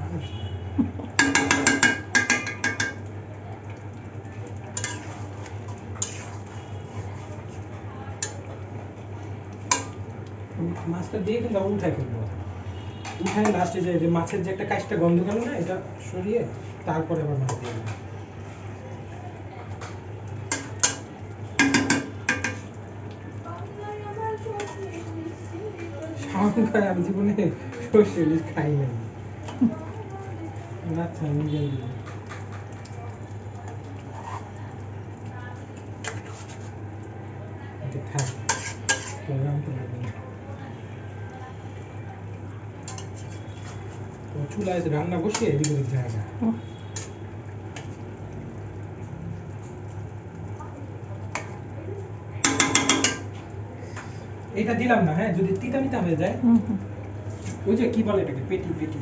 মানুষ মাছটা দিয়ে কিন্তু উঠাই ফেলব। উঠাই লাস্টে যে মাছের যে একটা কাজটা গন্ধ গেল না, এটা সরিয়ে তারপরে আবার মাছ দিয়ে 다음날 양지분의 표시를 가이는 나 장면이 이게 다 영양분이네. 출라에서 랑나고 시에 이거 이제 하자. এটা দিলাম না হ্যাঁ যদি তিতা মিতা হয়ে যায়। ওই যে কি বলে এটাকে? পেটি পেটি।